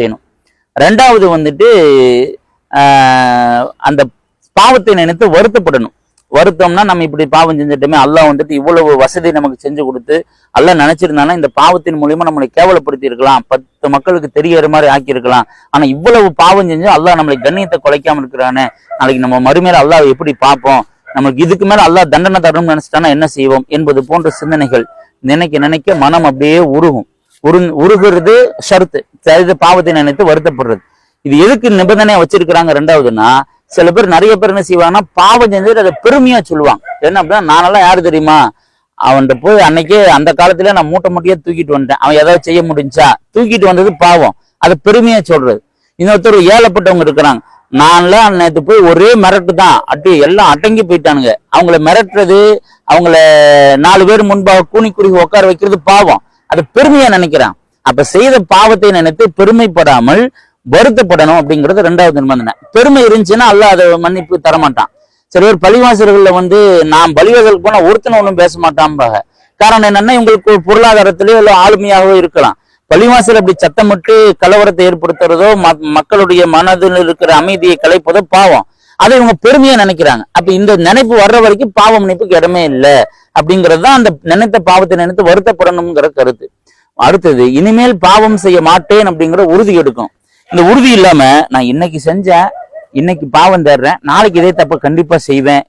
செய்யணும். ரெண்டாவது வந்துட்டு ஆஹ், அந்த பாவத்தை நினைத்து வருத்தப்படணும். வருத்தம்னா நம்ம இப்படி பாவம் செஞ்சுட்டோமே அல்லாஹ் வந்துட்டு இவ்வளவு வசதி நமக்கு செஞ்சு கொடுத்து அல்ல நினைச்சிருந்தானா இந்த பாவத்தின் மூலியமா நம்மளை கேவலப்படுத்தி இருக்கலாம். பத்து மக்களுக்கு தெரியற மாதிரி ஆக்கியிருக்கலாம். ஆனா இவ்வளவு பாவம் செஞ்சு அல்லாஹ் நம்மளை கண்ணியத்தை குலைக்காம இருக்கிறானே நாளைக்கு நம்ம மறுமையில அல்லாஹ் எப்படி பார்ப்போம்? நமக்கு இதுக்கு மேல அல்லாஹ் தண்டனை தரணும்னு நினைச்சிட்டானா என்ன செய்வோம்? என்பது போன்ற சிந்தனைகள் நினைக்க நினைக்க மனம் அப்படியே உருகும். உரு உருகிறது ஷருத்து. செய்த பாவத்தை நினைத்து வருத்தப்படுறது. இது எதுக்கு நிபந்தனையா வச்சிருக்கிறாங்க ரெண்டாவதுன்னா சில பேர் நிறைய பேர் என்ன செய்வாங்கன்னா பாவம் செஞ்சுட்டு அதை பெருமையா சொல்லுவாங்க. என்ன அப்படின்னா நானெல்லாம் யாரு தெரியுமா? அவன்கிட்ட போய் அன்னைக்கே அந்த காலத்துல நான் மூட்டை மூட்டையே தூக்கிட்டு வந்துட்டேன். அவன் ஏதாவது செய்ய முடிஞ்சா தூக்கிட்டு வந்தது பாவம். அதை பெருமையா சொல்றது. இன்னொருத்தர் ஏழப்பட்டவங்க இருக்கிறாங்க. நான்லாம் நேற்று போய் ஒரே மிரட்டு தான். அட்டி எல்லாம் அடங்கி போயிட்டானுங்க. அவங்கள மிரட்டுறது அவங்கள நாலு பேர் முன்பாக கூனி குறுகி உட்கார வைக்கிறது பாவம். அதை பெருமையா நினைக்கிறான். அப்ப செய்த பாவத்தை நினைத்து பெருமைப்படாமல் வருத்தப்படணும் அப்படிங்கிறது ரெண்டாவது நிபந்தனை. பெருமை இருந்துச்சுன்னா அல்ல அதை மன்னிப்பு தரமாட்டான். சில பேர் பழிவாசல்கள்ல வந்து நான் பழிவாசலுக்கு போனா ஒருத்தனை ஒன்றும் பேச மாட்டான்பாங்க. காரணம் என்னன்னா இவங்களுக்கு பொருளாதாரத்திலேயோ இல்லை ஆளுமையாகவோ இருக்கலாம். பழிவாசல் அப்படி சத்தமிட்டு கலவரத்தை ஏற்படுத்துறதோ மக்களுடைய மனதில் இருக்கிற அமைதியை கலைப்பதோ பாவம். அதை இவங்க பெருமையா நினைக்கிறாங்க. அப்ப இந்த நினைப்பு வர்ற வரைக்கும் பாவ மன்னிப்புக்கு இடமே இல்லை. அப்படிங்கிறது தான் அந்த நினைத்த பாவத்தை நினைத்து வருத்தப்படணுங்கிற கருத்து. அடுத்தது இனிமேல் பாவம் செய்ய மாட்டேன் அப்படிங்கிற உறுதி எடுக்கும். இந்த உறுதி இல்லாம நான் இன்னைக்கு செஞ்சேன் இன்னைக்கு பாவம் தேடுறேன் நாளைக்கு இதே தப்ப கண்டிப்பா செய்வேன்